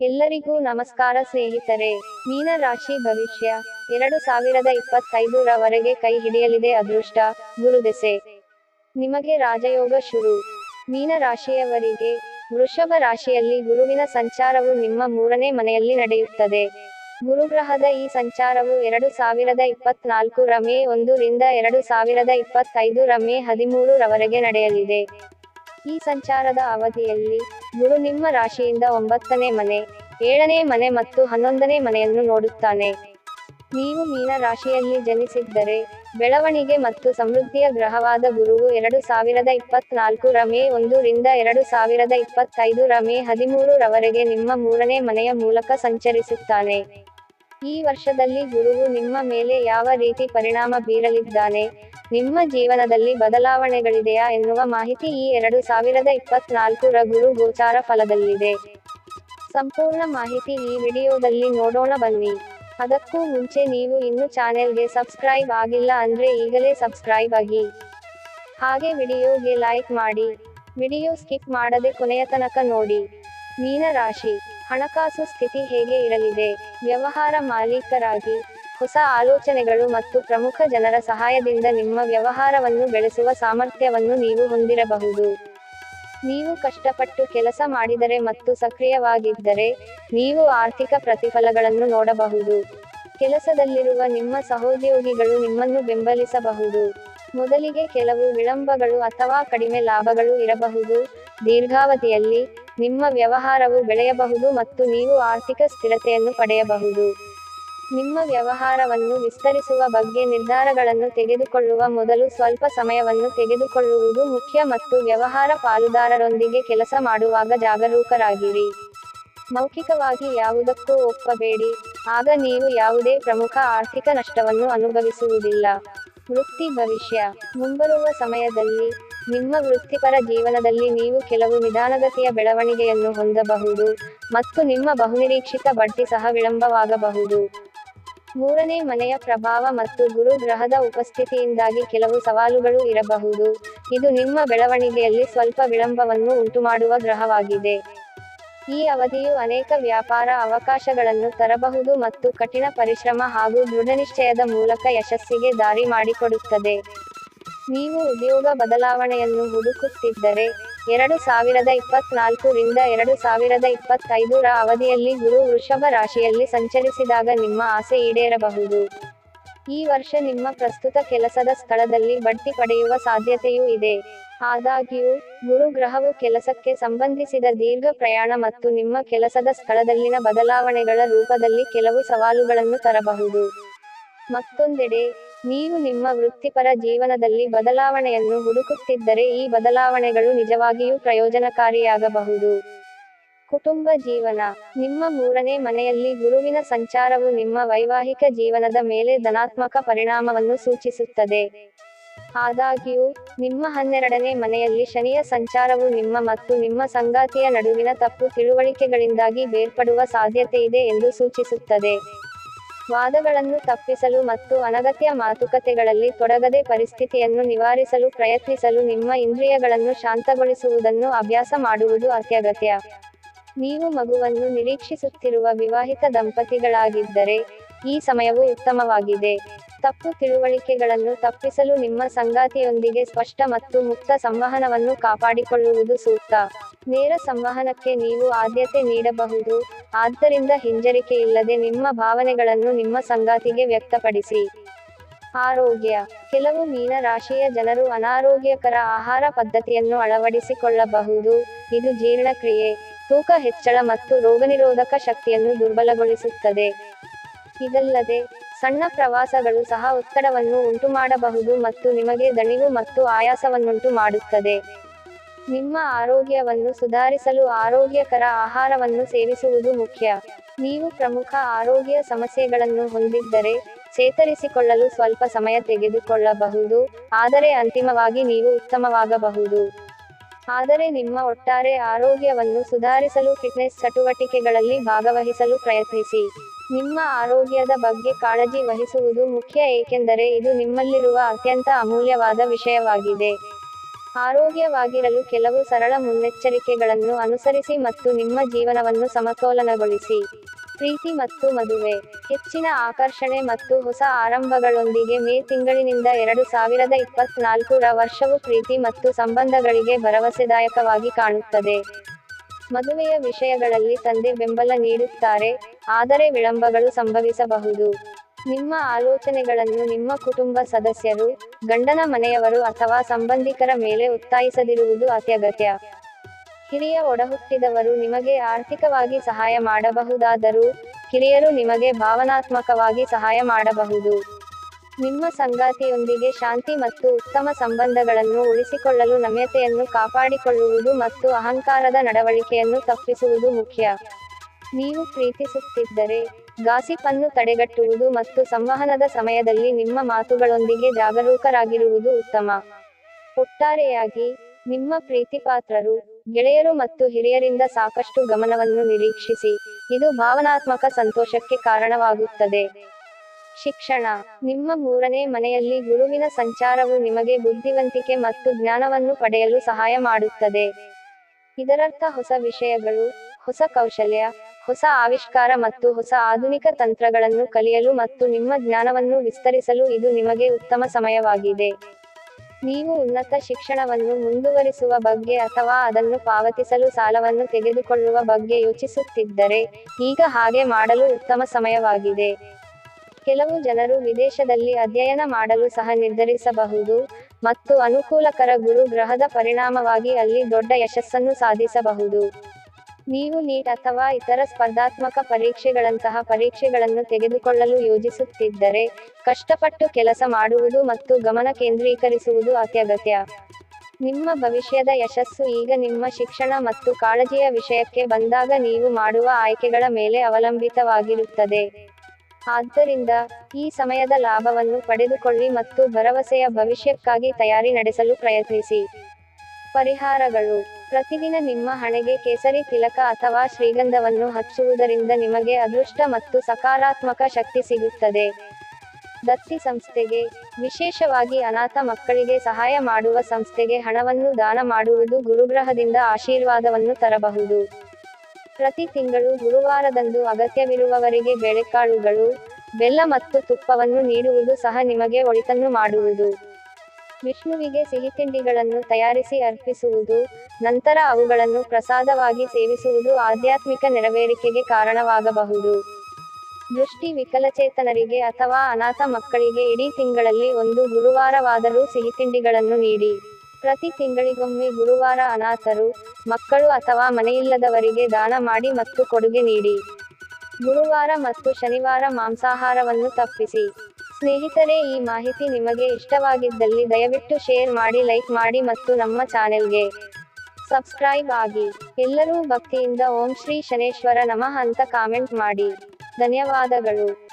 ಎಲ್ಲರಿಗೂ ನಮಸ್ಕಾರ ಸ್ನೇಹಿತರೆ. ಮೀನ ರಾಶಿ ಭವಿಷ್ಯ. ಎರಡು ಸಾವಿರದ ಇಪ್ಪತ್ತೈದು ರವರೆಗೆ ಕೈ ಹಿಡಿಯಲಿದೆ ಅದೃಷ್ಟ. ಗುರುದೆಸೆ ನಿಮಗೆ ರಾಜಯೋಗ ಶುರು. ಮೀನ ರಾಶಿಯವರಿಗೆ ವೃಷಭ ರಾಶಿಯಲ್ಲಿ ಗುರುವಿನ ಸಂಚಾರವು ನಿಮ್ಮ ಮೂರನೇ ಮನೆಯಲ್ಲಿ ನಡೆಯುತ್ತದೆ. ಗುರುಗ್ರಹದ ಈ ಸಂಚಾರವು ಎರಡು ಸಾವಿರದ ಇಪ್ಪತ್ನಾಲ್ಕು ರ ಮೇ ಒಂದು ರಿಂದ ಎರಡು ಸಾವಿರದ ಇಪ್ಪತ್ತೈದು ರ ಮೇ ಹದಿಮೂರು ರವರೆಗೆ ನಡೆಯಲಿದೆ. ಈ ಸಂಚಾರದ ಅವಧಿಯಲ್ಲಿ ಗುರು ನಿಮ್ಮ ರಾಶಿಯಿಂದ ಒಂಬತ್ತನೇ ಮನೆ, ಏಳನೇ ಮನೆ ಮತ್ತು ಹನ್ನೊಂದನೇ ಮನೆಯನ್ನು ನೋಡುತ್ತಾನೆ. ನೀವು ಮೀನ ರಾಶಿಯಲ್ಲಿ ಜನಿಸಿದ್ದರೆ, ಬೆಳವಣಿಗೆ ಮತ್ತು ಸಮೃದ್ಧಿಯ ಗ್ರಹವಾದ ಗುರುವು ಎರಡು ಸಾವಿರದ ಇಪ್ಪತ್ನಾಲ್ಕು ರ ಮೇ ಒಂದು ರಿಂದ ಎರಡು ಸಾವಿರದ ಇಪ್ಪತ್ತೈದು ರ ಮೇ ಹದಿಮೂರು ರವರೆಗೆ ನಿಮ್ಮ ಮೂರನೇ ಮನೆಯ ಮೂಲಕ ಸಂಚರಿಸುತ್ತಾನೆ. ಈ ವರ್ಷದಲ್ಲಿ ಗುರುವು ನಿಮ್ಮ ಮೇಲೆ ಯಾವ ರೀತಿ ಪರಿಣಾಮ ಬೀರಲಿದ್ದಾನೆ? ನಿಮ್ಮ ಜೀವನದಲ್ಲಿ ಬದಲಾವಣೆಗಳಿದೆಯಾ ಎನ್ನುವ ಮಾಹಿತಿ ಈ ಎರಡು ಸಾವಿರದ ಇಪ್ಪತ್ನಾಲ್ಕು ರ ಗುರು ಗೋಚಾರ ಫಲದಲ್ಲಿದೆ. ಸಂಪೂರ್ಣ ಮಾಹಿತಿ ಈ ವಿಡಿಯೋದಲ್ಲಿ ನೋಡೋಣ ಬನ್ನಿ. ಅದಕ್ಕೂ ಮುಂಚೆ ನೀವು ಇನ್ನು ಚಾನೆಲ್ಗೆ ಸಬ್ಸ್ಕ್ರೈಬ್ ಆಗಿಲ್ಲ ಅಂದ್ರೆ ಈಗಲೇ ಸಬ್ಸ್ಕ್ರೈಬ್ ಆಗಿ. ಹಾಗೆ ವಿಡಿಯೋಗೆ ಲೈಕ್ ಮಾಡಿ. ವಿಡಿಯೋ ಸ್ಕಿಪ್ ಮಾಡದೆ ಕೊನೆಯ ತನಕ ನೋಡಿ. ಮೀನ ರಾಶಿ ಹಣಕಾಸು ಸ್ಥಿತಿ ಹೇಗೆ ಇರಲಿದೆ? ವ್ಯವಹಾರ ಮಾಲೀಕರಾಗಿ ಹೊಸ ಆಲೋಚನೆಗಳು ಮತ್ತು ಪ್ರಮುಖ ಜನರ ಸಹಾಯದಿಂದ ನಿಮ್ಮ ವ್ಯವಹಾರವನ್ನು ಬೆಳೆಸುವ ಸಾಮರ್ಥ್ಯವನ್ನು ನೀವು ಹೊಂದಿರಬಹುದು. ನೀವು ಕಷ್ಟಪಟ್ಟು ಕೆಲಸ ಮಾಡಿದರೆ ಮತ್ತು ಸಕ್ರಿಯವಾಗಿದ್ದರೆ ನೀವು ಆರ್ಥಿಕ ಪ್ರತಿಫಲಗಳನ್ನು ನೋಡಬಹುದು. ಕೆಲಸದಲ್ಲಿರುವ ನಿಮ್ಮ ಸಹೋದ್ಯೋಗಿಗಳು ನಿಮ್ಮನ್ನು ಬೆಂಬಲಿಸಬಹುದು. ಮೊದಲಿಗೆ ಕೆಲವು ವಿಳಂಬಗಳು ಅಥವಾ ಕಡಿಮೆ ಲಾಭಗಳು ಇರಬಹುದು. ದೀರ್ಘಾವಧಿಯಲ್ಲಿ ನಿಮ್ಮ ವ್ಯವಹಾರವು ಬೆಳೆಯಬಹುದು ಮತ್ತು ನೀವು ಆರ್ಥಿಕ ಸ್ಥಿರತೆಯನ್ನು ಪಡೆಯಬಹುದು. ನಿಮ್ಮ ವ್ಯವಹಾರವನ್ನು ವಿಸ್ತರಿಸುವ ಬಗ್ಗೆ ನಿರ್ಧಾರಗಳನ್ನು ತೆಗೆದುಕೊಳ್ಳುವ ಮೊದಲು ಸ್ವಲ್ಪ ಸಮಯವನ್ನು ತೆಗೆದುಕೊಳ್ಳುವುದು ಮುಖ್ಯ ಮತ್ತು ವ್ಯವಹಾರ ಪಾಲುದಾರರೊಂದಿಗೆ ಕೆಲಸ ಮಾಡುವಾಗ ಜಾಗರೂಕರಾಗಿರಿ. ಮೌಖಿಕವಾಗಿ ಯಾವುದಕ್ಕೂ ಒಪ್ಪಬೇಡಿ. ಆಗ ನೀವು ಯಾವುದೇ ಪ್ರಮುಖ ಆರ್ಥಿಕ ನಷ್ಟವನ್ನು ಅನುಭವಿಸುವುದಿಲ್ಲ. ವೃತ್ತಿ ಭವಿಷ್ಯ. ಮುಂಬರುವ ಸಮಯದಲ್ಲಿ ನಿಮ್ಮ ವೃತ್ತಿಪರ ಜೀವನದಲ್ಲಿ ನೀವು ಕೆಲವು ನಿಧಾನಗತಿಯ ಬೆಳವಣಿಗೆಯನ್ನು ಹೊಂದಬಹುದು ಮತ್ತು ನಿಮ್ಮ ಬಹುನಿರೀಕ್ಷಿತ ಬಡ್ಡಿ ಸಹ ವಿಳಂಬವಾಗಬಹುದು. ಮೂರನೇ ಮನೆಯ ಪ್ರಭಾವ ಮತ್ತು ಗುರು ಗ್ರಹದ ಉಪಸ್ಥಿತಿಯಿಂದಾಗಿ ಕೆಲವು ಸವಾಲುಗಳು ಇರಬಹುದು. ಇದು ನಿಮ್ಮ ಬೆಳವಣಿಗೆಯಲ್ಲಿ ಸ್ವಲ್ಪ ವಿಳಂಬವನ್ನು ಉಂಟುಮಾಡುವ ಗ್ರಹವಾಗಿದೆ. ಈ ಅವಧಿಯು ಅನೇಕ ವ್ಯಾಪಾರ ಅವಕಾಶಗಳನ್ನು ತರಬಹುದು ಮತ್ತು ಕಠಿಣ ಪರಿಶ್ರಮ ಹಾಗೂ ದೃಢನಿಶ್ಚಯದ ಮೂಲಕ ಯಶಸ್ಸಿಗೆ ದಾರಿ ಮಾಡಿಕೊಡುತ್ತದೆ. ನೀವು ಉದ್ಯೋಗ ಬದಲಾವಣೆಯನ್ನು ಹುಡುಕುತ್ತಿದ್ದರೆ ಎರಡು ಸಾವಿರದ ಇಪ್ಪತ್ನಾಲ್ಕು ರಿಂದ ಎರಡು ಸಾವಿರದ ಇಪ್ಪತ್ತೈದರ ಅವಧಿಯಲ್ಲಿ ಗುರು ವೃಷಭ ರಾಶಿಯಲ್ಲಿ ಸಂಚರಿಸಿದಾಗ ನಿಮ್ಮ ಆಸೆ ಈಡೇರಬಹುದು. ಈ ವರ್ಷ ನಿಮ್ಮ ಪ್ರಸ್ತುತ ಕೆಲಸದ ಸ್ಥಳದಲ್ಲಿ ಬಡ್ತಿ ಪಡೆಯುವ ಸಾಧ್ಯತೆಯೂ ಇದೆ. ಆದಾಗ್ಯೂ, ಗುರು ಗ್ರಹವು ಕೆಲಸಕ್ಕೆ ಸಂಬಂಧಿಸಿದ ದೀರ್ಘ ಪ್ರಯಾಣ ಮತ್ತು ನಿಮ್ಮ ಕೆಲಸದ ಸ್ಥಳದಲ್ಲಿನ ಬದಲಾವಣೆಗಳ ರೂಪದಲ್ಲಿ ಕೆಲವು ಸವಾಲುಗಳನ್ನು ತರಬಹುದು. ಮತ್ತೊಂದೆಡೆ ನೀವು ನಿಮ್ಮ ವೃತ್ತಿಪರ ಜೀವನದಲ್ಲಿ ಬದಲಾವಣೆಯನ್ನು ಹುಡುಕುತ್ತಿದ್ದರೆ ಈ ಬದಲಾವಣೆಗಳು ನಿಜವಾಗಿಯೂ ಪ್ರಯೋಜನಕಾರಿಯಾಗಬಹುದು. ಕುಟುಂಬ ಜೀವನ. ನಿಮ್ಮ ಮೂರನೇ ಮನೆಯಲ್ಲಿ ಗುರುವಿನ ಸಂಚಾರವು ನಿಮ್ಮ ವೈವಾಹಿಕ ಜೀವನದ ಮೇಲೆ ಧನಾತ್ಮಕ ಪರಿಣಾಮವನ್ನು ಸೂಚಿಸುತ್ತದೆ. ಆದಾಗ್ಯೂ, ನಿಮ್ಮ ಹನ್ನೆರಡನೇ ಮನೆಯಲ್ಲಿ ಶನಿಯ ಸಂಚಾರವು ನಿಮ್ಮ ಮತ್ತು ನಿಮ್ಮ ಸಂಗಾತಿಯ ನಡುವಿನ ತಪ್ಪು ತಿಳುವಳಿಕೆಗಳಿಂದಾಗಿ ಬೇರ್ಪಡುವ ಸಾಧ್ಯತೆಯಿದೆ ಎಂದು ಸೂಚಿಸುತ್ತದೆ. ವಾದಗಳನ್ನು ತಪ್ಪಿಸಲು ಮತ್ತು ಅನಗತ್ಯ ಮಾತುಕತೆಗಳಲ್ಲಿ ತೊಡಗದೆ ಪರಿಸ್ಥಿತಿಯನ್ನು ನಿವಾರಿಸಲು ಪ್ರಯತ್ನಿಸಲು ನಿಮ್ಮ ಇಂದ್ರಿಯಗಳನ್ನು ಶಾಂತಗೊಳಿಸುವುದನ್ನು ಅಭ್ಯಾಸ ಮಾಡುವುದು ಅತ್ಯಗತ್ಯ. ನೀವು ಮಗುವನ್ನು ನಿರೀಕ್ಷಿಸುತ್ತಿರುವ ವಿವಾಹಿತ ದಂಪತಿಗಳಾಗಿದ್ದರೆ ಈ ಸಮಯವು ಉತ್ತಮವಾಗಿದೆ. ತಪ್ಪು ತಿಳುವಳಿಕೆಗಳನ್ನು ತಪ್ಪಿಸಲು ನಿಮ್ಮ ಸಂಗಾತಿಯೊಂದಿಗೆ ಸ್ಪಷ್ಟ ಮತ್ತು ಮುಕ್ತ ಸಂವಹನವನ್ನು ಕಾಪಾಡಿಕೊಳ್ಳುವುದು ಸೂಕ್ತ. ನೇರ ಸಂವಹನಕ್ಕೆ ನೀವು ಆದ್ಯತೆ ನೀಡಬಹುದು. ಆದ್ದರಿಂದ ಹಿಂಜರಿಕೆ ಇಲ್ಲದೆ ನಿಮ್ಮ ಭಾವನೆಗಳನ್ನು ನಿಮ್ಮ ಸಂಗಾತಿಗೆ ವ್ಯಕ್ತಪಡಿಸಿ. ಆರೋಗ್ಯ. ಕೆಲವು ಮೀನ ರಾಶಿಯ ಜನರು ಅನಾರೋಗ್ಯಕರ ಆಹಾರ ಪದ್ಧತಿಯನ್ನು ಅಳವಡಿಸಿಕೊಳ್ಳಬಹುದು. ಇದು ಜೀರ್ಣಕ್ರಿಯೆ, ತೂಕ ಹೆಚ್ಚಳ ಮತ್ತು ರೋಗನಿರೋಧಕ ಶಕ್ತಿಯನ್ನು ದುರ್ಬಲಗೊಳಿಸುತ್ತದೆ. ಇದಲ್ಲದೆ, ಸಣ್ಣ ಪ್ರವಾಸಗಳು ಸಹ ಒತ್ತಡವನ್ನು ಉಂಟುಮಾಡಬಹುದು ಮತ್ತು ನಿಮಗೆ ದಣಿವು ಮತ್ತು ಆಯಾಸವನ್ನುಂಟು ಮಾಡುತ್ತದೆ ನಿಮ್ಮ ಆರೋಗ್ಯವನ್ನು ಸುಧಾರಿಸಲು ಆರೋಗ್ಯಕರ ಆಹಾರವನ್ನು ಸೇವಿಸುವುದು ಮುಖ್ಯ. ನೀವು ಪ್ರಮುಖ ಆರೋಗ್ಯ ಸಮಸ್ಯೆಗಳನ್ನು ಹೊಂದಿದ್ದರೆ ಚೇತರಿಸಿಕೊಳ್ಳಲು ಸ್ವಲ್ಪ ಸಮಯ ತೆಗೆದುಕೊಳ್ಳಬಹುದು, ಆದರೆ ಅಂತಿಮವಾಗಿ ನೀವು ಉತ್ತಮವಾಗಬಹುದು. ಆದರೆ ನಿಮ್ಮ ಒಟ್ಟಾರೆ ಆರೋಗ್ಯವನ್ನು ಸುಧಾರಿಸಲು ಫಿಟ್ನೆಸ್ ಚಟುವಟಿಕೆಗಳಲ್ಲಿ ಭಾಗವಹಿಸಲು ಪ್ರಯತ್ನಿಸಿ. ನಿಮ್ಮ ಆರೋಗ್ಯದ ಬಗ್ಗೆ ಕಾಳಜಿ ವಹಿಸುವುದು ಮುಖ್ಯ, ಏಕೆಂದರೆ ಇದು ನಿಮ್ಮಲ್ಲಿರುವ ಅತ್ಯಂತ ಅಮೂಲ್ಯವಾದ ವಿಷಯವಾಗಿದೆ. ಆರೋಗ್ಯವಾಗಿರಲು ಕೆಲವು ಸರಳ ಮುನ್ನೆಚ್ಚರಿಕೆಗಳನ್ನು ಅನುಸರಿಸಿ ಮತ್ತು ನಿಮ್ಮ ಜೀವನವನ್ನು ಸಮತೋಲನಗೊಳಿಸಿ. ಪ್ರೀತಿ ಮತ್ತು ಮದುವೆ. ಹೆಚ್ಚಿನ ಆಕರ್ಷಣೆ ಮತ್ತು ಹೊಸ ಆರಂಭಗಳೊಂದಿಗೆ ಮೇ ತಿಂಗಳಿನಿಂದ ಎರಡು ಸಾವಿರದ ಇಪ್ಪತ್ನಾಲ್ಕು ವರ್ಷವು ಪ್ರೀತಿ ಮತ್ತು ಸಂಬಂಧಗಳಿಗೆ ಭರವಸೆದಾಯಕವಾಗಿ ಕಾಣುತ್ತದೆ. ಮದುವೆಯ ವಿಷಯಗಳಲ್ಲಿ ತಂದೆ ಬೆಂಬಲ ನೀಡುತ್ತಾರೆ, ಆದರೆ ವಿಳಂಬಗಳು ಸಂಭವಿಸಬಹುದು. ನಿಮ್ಮ ಆಲೋಚನೆಗಳನ್ನು ನಿಮ್ಮ ಕುಟುಂಬ ಸದಸ್ಯರು, ಗಂಡನ ಮನೆಯವರು ಅಥವಾ ಸಂಬಂಧಿಕರ ಮೇಲೆ ಒತ್ತಾಯಿಸದಿರುವುದು ಅತ್ಯಗತ್ಯ. ಹಿರಿಯ ಒಡಹುಟ್ಟಿದವರು ನಿಮಗೆ ಆರ್ಥಿಕವಾಗಿ ಸಹಾಯ ಮಾಡಬಹುದಾದರೂ, ಕಿರಿಯರು ನಿಮಗೆ ಭಾವನಾತ್ಮಕವಾಗಿ ಸಹಾಯ ಮಾಡಬಹುದು. ನಿಮ್ಮ ಸಂಗಾತಿಯೊಂದಿಗೆ ಶಾಂತಿ ಮತ್ತು ಉತ್ತಮ ಸಂಬಂಧಗಳನ್ನು ಉಳಿಸಿಕೊಳ್ಳಲು ನಮ್ಯತೆಯನ್ನು ಕಾಪಾಡಿಕೊಳ್ಳುವುದು ಮತ್ತು ಅಹಂಕಾರದ ನಡವಳಿಕೆಯನ್ನು ತಪ್ಪಿಸುವುದು ಮುಖ್ಯ. ನೀವು ಪ್ರೀತಿಸುತ್ತಿದ್ದರೆ ಗಾಸಿಪ್ ಅನ್ನು ತಡೆಗಟ್ಟುವುದು ಮತ್ತು ಸಂವಹನದ ಸಮಯದಲ್ಲಿ ನಿಮ್ಮ ಮಾತುಗಳೊಂದಿಗೆ ಜಾಗರೂಕರಾಗಿರುವುದು ಉತ್ತಮ. ಒಟ್ಟಾರೆಯಾಗಿ, ನಿಮ್ಮ ಪ್ರೀತಿಪಾತ್ರರು, ಗೆಳೆಯರು ಮತ್ತು ಹಿರಿಯರಿಂದ ಸಾಕಷ್ಟು ಗಮನವನ್ನು ನಿರೀಕ್ಷಿಸಿ, ಇದು ಭಾವನಾತ್ಮಕ ಸಂತೋಷಕ್ಕೆ ಕಾರಣವಾಗುತ್ತದೆ. ಶಿಕ್ಷಣ, ನಿಮ್ಮ ಮೂರನೇ ಮನೆಯಲ್ಲಿ ಗುರುವಿನ ಸಂಚಾರವು ನಿಮಗೆ ಬುದ್ಧಿವಂತಿಕೆ ಮತ್ತು ಜ್ಞಾನವನ್ನು ಪಡೆಯಲು ಸಹಾಯ ಮಾಡುತ್ತದೆ. ಇದರರ್ಥ, ಹೊಸ ವಿಷಯಗಳು, ಹೊಸ ಕೌಶಲ್ಯ ಹೊಸ ಆವಿಷ್ಕಾರ ಮತ್ತು ಹೊಸ ಆಧುನಿಕ ತಂತ್ರಗಳನ್ನು ಕಲಿಯಲು ಮತ್ತು ನಿಮ್ಮ ಜ್ಞಾನವನ್ನು ವಿಸ್ತರಿಸಲು ಇದು ನಿಮಗೆ ಉತ್ತಮ ಸಮಯವಾಗಿದೆ. ನೀವು ಉನ್ನತ ಶಿಕ್ಷಣವನ್ನು ಮುಂದುವರಿಸುವ ಬಗ್ಗೆ ಅಥವಾ ಅದನ್ನು ಪಾವತಿಸಲು ಸಾಲವನ್ನು ತೆಗೆದುಕೊಳ್ಳುವ ಬಗ್ಗೆ ಯೋಚಿಸುತ್ತಿದ್ದರೆ, ಈಗ ಹಾಗೆ ಮಾಡಲು ಉತ್ತಮ ಸಮಯವಾಗಿದೆ. ಕೆಲವು ಜನರು ವಿದೇಶದಲ್ಲಿ ಅಧ್ಯಯನ ಮಾಡಲು ಸಹ ನಿರ್ಧರಿಸಬಹುದು ಮತ್ತು ಅನುಕೂಲಕರ ಗುರು ಗ್ರಹದ ಪರಿಣಾಮವಾಗಿ ಅಲ್ಲಿ ದೊಡ್ಡ ಯಶಸ್ಸನ್ನು ಸಾಧಿಸಬಹುದು. ನೀವು ನೀಟ್ ಅಥವಾ ಇತರ ಸ್ಪರ್ಧಾತ್ಮಕ ಪರೀಕ್ಷೆಗಳಂತಹ ಪರೀಕ್ಷೆಗಳನ್ನು ತೆಗೆದುಕೊಳ್ಳಲು ಯೋಜಿಸುತ್ತಿದ್ದರೆ ಕಷ್ಟಪಟ್ಟು ಕೆಲಸ ಮಾಡುವುದು ಮತ್ತು ಗಮನ ಕೇಂದ್ರೀಕರಿಸುವುದು ಅತ್ಯಗತ್ಯ. ನಿಮ್ಮ ಭವಿಷ್ಯದ ಯಶಸ್ಸು ಈಗ ನಿಮ್ಮ ಶಿಕ್ಷಣ ಮತ್ತು ಕಾಳಜಿಯ ವಿಷಯಕ್ಕೆ ಬಂದಾಗ ನೀವು ಮಾಡುವ ಆಯ್ಕೆಗಳ ಮೇಲೆ ಅವಲಂಬಿತವಾಗಿರುತ್ತದೆ. ಆದ್ದರಿಂದ ಈ ಸಮಯದ ಲಾಭವನ್ನು ಪಡೆದುಕೊಳ್ಳಿ ಮತ್ತು ಭರವಸೆಯ ಭವಿಷ್ಯಕ್ಕಾಗಿ ತಯಾರಿ ನಡೆಸಲು ಪ್ರಯತ್ನಿಸಿ. ಪರಿಹಾರಗಳು. ಪ್ರತಿದಿನ ನಿಮ್ಮ ಹಣೆಗೆ ಕೇಸರಿ ತಿಲಕ ಅಥವಾ ಶ್ರೀಗಂಧವನ್ನು ಹಚ್ಚುವುದರಿಂದ ನಿಮಗೆ ಅದೃಷ್ಟ ಮತ್ತು ಸಕಾರಾತ್ಮಕ ಶಕ್ತಿ ಸಿಗುತ್ತದೆ. ದತ್ತಿ ಸಂಸ್ಥೆಗೆ, ವಿಶೇಷವಾಗಿ ಅನಾಥ ಮಕ್ಕಳಿಗೆ ಸಹಾಯ ಮಾಡುವ ಸಂಸ್ಥೆಗೆ ಹಣವನ್ನು ದಾನ ಮಾಡುವುದು ಗುರುಗ್ರಹದಿಂದ ಆಶೀರ್ವಾದವನ್ನು ತರಬಹುದು. ಪ್ರತಿ ತಿಂಗಳು ಗುರುವಾರದಂದು ಅಗತ್ಯವಿರುವವರಿಗೆ ಬೇಳೆಕಾಳುಗಳು, ಬೆಲ್ಲ ಮತ್ತು ತುಪ್ಪವನ್ನು ನೀಡುವುದು ಸಹ ನಿಮಗೆ ಒಳಿತನ್ನು ಮಾಡುವುದು. ವಿಷ್ಣುವಿಗೆ ಸಿಹಿತಿಂಡಿಗಳನ್ನು ತಯಾರಿಸಿ ಅರ್ಪಿಸುವುದು, ನಂತರ ಅವುಗಳನ್ನು ಪ್ರಸಾದವಾಗಿ ಸೇವಿಸುವುದು ಆಧ್ಯಾತ್ಮಿಕ ನೆರವೇರಿಕೆಗೆ ಕಾರಣವಾಗಬಹುದು. ದೃಷ್ಟಿ ವಿಕಲಚೇತನರಿಗೆ ಅಥವಾ ಅನಾಥ ಮಕ್ಕಳಿಗೆ ಇಡೀ ತಿಂಗಳಲ್ಲಿ ಒಂದು ಗುರುವಾರವಾದರೂ ಸಿಹಿತಿಂಡಿಗಳನ್ನು ನೀಡಿ. ಪ್ರತಿ ತಿಂಗಳಿಗೊಮ್ಮೆ ಗುರುವಾರ ಅನಾಥರು, ಮಕ್ಕಳು ಅಥವಾ ಮನೆಯಿಲ್ಲದವರಿಗೆ ದಾನ ಮಾಡಿ ಮತ್ತು ಕೊಡುಗೆ ನೀಡಿ. ಗುರುವಾರ ಮತ್ತು ಶನಿವಾರ ಮಾಂಸಾಹಾರವನ್ನು ತಪ್ಪಿಸಿ. ಸ್ನೇಹಿತರೆ, ಈ ಮಾಹಿತಿ ನಿಮಗೆ ಇಷ್ಟವಾಗಿದ್ದಲ್ಲಿ ದಯವಿಟ್ಟು ಶೇರ್ ಮಾಡಿ, ಲೈಕ್ ಮಾಡಿ ಮತ್ತು ನಮ್ಮ ಚಾನೆಲ್ಗೆ ಸಬ್ಸ್ಕ್ರೈಬ್ ಆಗಿ. ಎಲ್ಲರೂ ಭಕ್ತಿಯಿಂದ ಓಂ ಶ್ರೀ ಶನೇಶ್ವರ ನಮಃ ಅಂತ ಕಾಮೆಂಟ್ ಮಾಡಿ. ಧನ್ಯವಾದಗಳು.